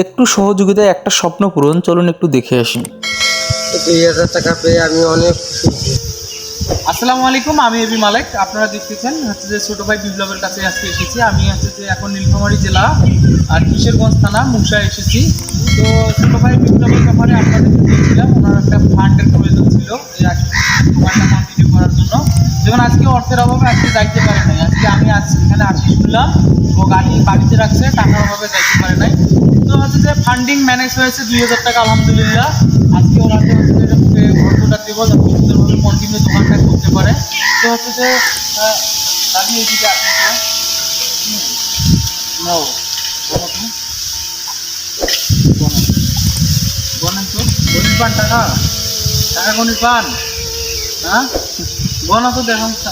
একটু সহযোগিতায় একটা স্বপ্ন পূরণ চলুন একটু দেখে আসি। দুই হাজার টাকা পেয়ে আমি অনেক খুশি। আসসালামু আলাইকুম আমি এবি মালিক। আপনারা দেখতেছেন হচ্ছে যে ছোট ভাই বিপ্লবের কাছে আজকে এসেছি। আমি হচ্ছে যে এখন নীলফামারী জেলা আর কিশোরগঞ্জ থানা মুংসায় এসেছি। তো ছোটো ভাই বিপ্লবের ব্যাপারে আপনাদের বলছিলাম ওনার একটা ফান্ডের প্রয়োজন ছিল। যে দোকানটা করার জন্য। যেমন আজকে অর্থের অভাবে আজকে যাইতে পারে নাই। আজকে আমি আজ এখানে আসি শুনলাম ও গাড়ি বাড়িতে রাখছে, টাকার অভাবে যাইতে পারে নাই। তো হচ্ছে যে ফান্ডিং ম্যানেজ হয়েছে দুই হাজার টাকা, আলহামদুলিল্লাহ। আজকে ওরা অর্থটা দেবো, যাতে সুন্দরভাবে কন্টিনিউ দোকানটা করতে পারে। তো হচ্ছে যে আমি এদিকে আসি নাও, বলো তো। বলো। বলেন তো, গণিত পান টাকা? টাকা গণিত পান? হ্যাঁ? তো দেখান করে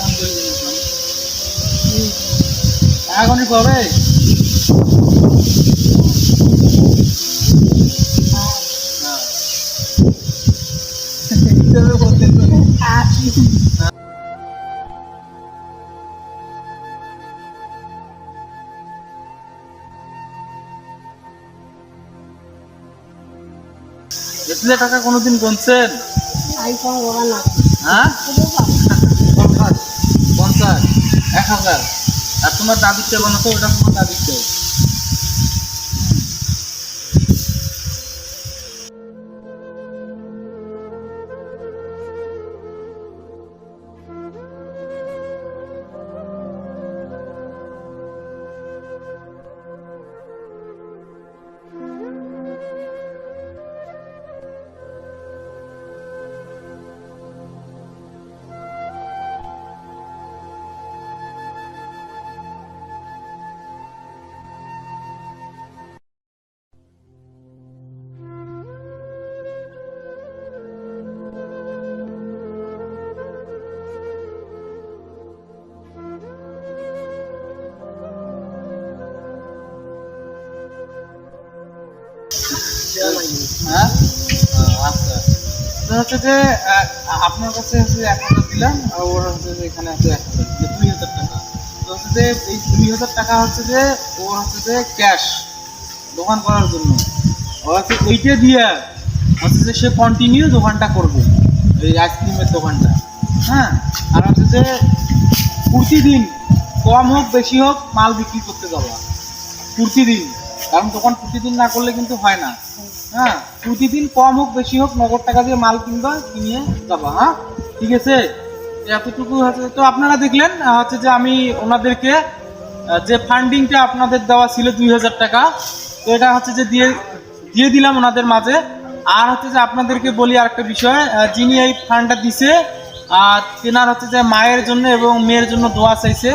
দিন টাকা কোনোদিন হিসাবে বলতে তো। হ্যাঁ? পঞ্চাশ পঞ্চাশ এক হাজার। আর তোমার দাদির চেয়ে বানাতো ওটা তোমার দাবি চেয়ে আপনার কাছে হচ্ছে এক হাজার দিলাম, আর ওর হচ্ছে যে এখানে আছে এক হাজার দুই হাজার টাকা। তো হচ্ছে যে এই দুই হাজার টাকা হচ্ছে যে হচ্ছে যে ক্যাশ দোকান করার জন্য। হচ্ছে এইটা দিয়ে হচ্ছে যে সে কন্টিনিউ দোকানটা করবে, এই আইসক্রিমের দোকানটা। হ্যাঁ? আর হচ্ছে যে প্রতিদিন কম হোক, বেশি হোক, মাল বিক্রি করতে যাওয়া প্রতিদিন। কারণ দোকান প্রতিদিন না করলে কিন্তু হয় না। হ্যাঁ প্রতিদিন কম হোক, বেশি হোক, নগদ টাকা দিয়ে মাল কিনবা, কিনিয়ে যাবা হ্যাঁ? ঠিক আছে? এতটুকু হচ্ছে, তো আপনারা দেখলেন হচ্ছে যে আমি ওনাদেরকে যে ফান্ডিংটা আপনাদের দেওয়া ছিল দুই হাজার টাকা, তো এটা হচ্ছে যে দিয়ে দিয়ে দিলাম ওনাদের মাঝে। আর হচ্ছে যে আপনাদেরকে বলি আর একটা বিষয় যিনি এই ফান্ডটা দিছে, আর তেনার হচ্ছে যে মায়ের জন্য এবং মেয়ের জন্য দোয়া চাইছে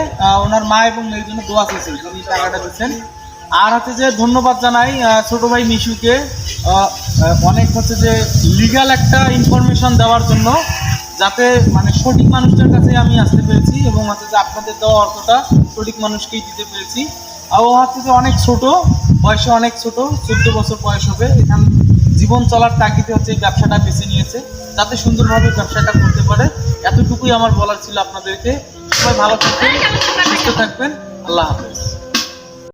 ওনার মা এবং মেয়ের জন্য দোয়া চাইছে যিনি টাকাটা দিচ্ছেন। আর হচ্ছে যে ধন্যবাদ জানাই ছোট ভাই মিশুকে অনেক হচ্ছে যে লিগাল একটা ইনফরমেশন দেওয়ার জন্য, যাতে মানে সঠিক মানুষটার কাছে আমি আসতে পেরেছি এবং হচ্ছে যে আপনাদের দেওয়া অর্থটা সঠিক মানুষকেই দিতে পেরেছি। আর ও হচ্ছে যে অনেক ছোট, বয়সে অনেক ছোট, চোদ্দ বছর বয়স হবে। এখান জীবন চলার তাগিদে হচ্ছে এই ব্যবসাটা বেছে নিয়েছে, যাতে সুন্দরভাবে ব্যবসাটা করতে পারে। এতটুকুই আমার বলার ছিল আপনাদেরকে। সবাই ভালো থাকবেন, সুস্থ থাকবেন। আল্লাহ হাফেজ।